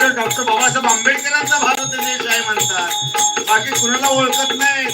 तर डॉक्टर बाबासाहेब आंबेडकरांचा भारत देश आहे म्हणतात. बाकी कुणाला ओळखत नाही.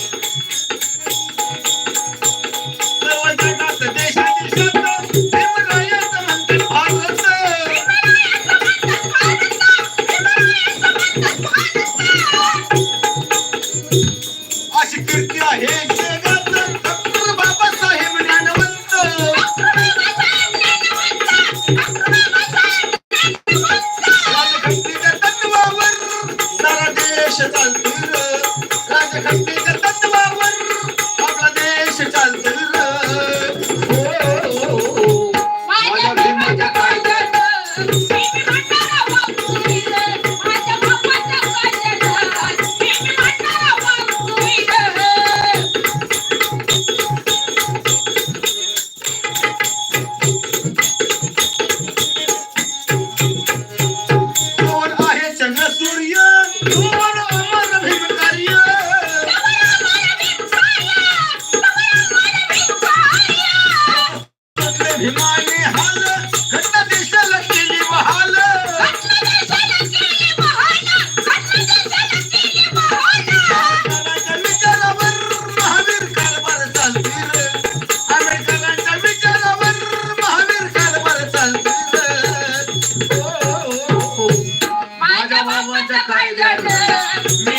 बाबाच्या कायद्यानं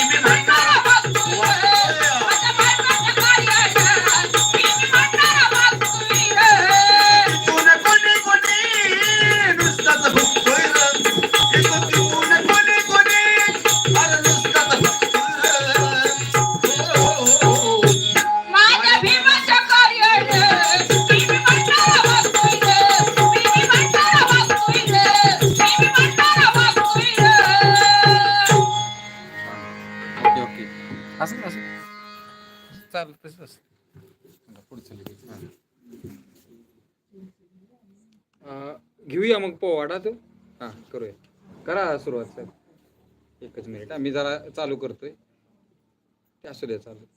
ओके ओके. असं असं चालेल तसंच असतं. पुढचं लगेच. हां. अं, घेऊया मग पोवाडा तो? हां करूया. करा सुरुवात साहेब. एकच मिनिट. आम्ही जरा चालू करतोय. ते असू द्या चालू.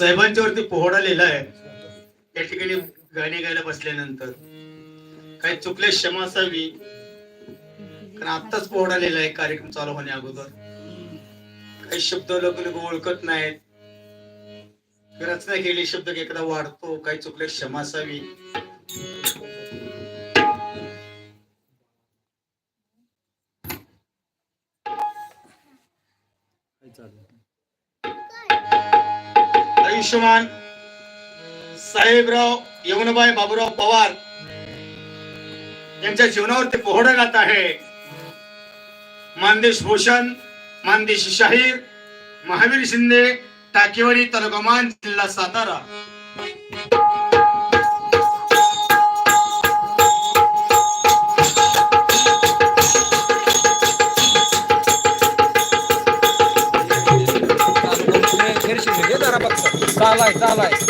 साहेबांच्या वरती पोहडा लिहिला आहे. त्या ठिकाणी गाणे गायला बसल्यानंतर. काही चुकले क्षमा असावी. कारण आताच पोहडा लिहिला आहे कार्यक्रम चालू होण्या अगोदर. काही शब्द लोक लोक ओळखत नाहीत. रचना केली शब्द एखादा वाढतो काही चुकले क्षमा असावी. आयुष्यमान साहेबराव यमुनाबाई बाबूराव पवार यांच्या जीवनावर ते पोहडं गात आहे. मानदेश भूषण मानदेश शाहीर महावीर शिंदे टाकेवाडी तालुका मान जिल्हा सातारा. चालू करून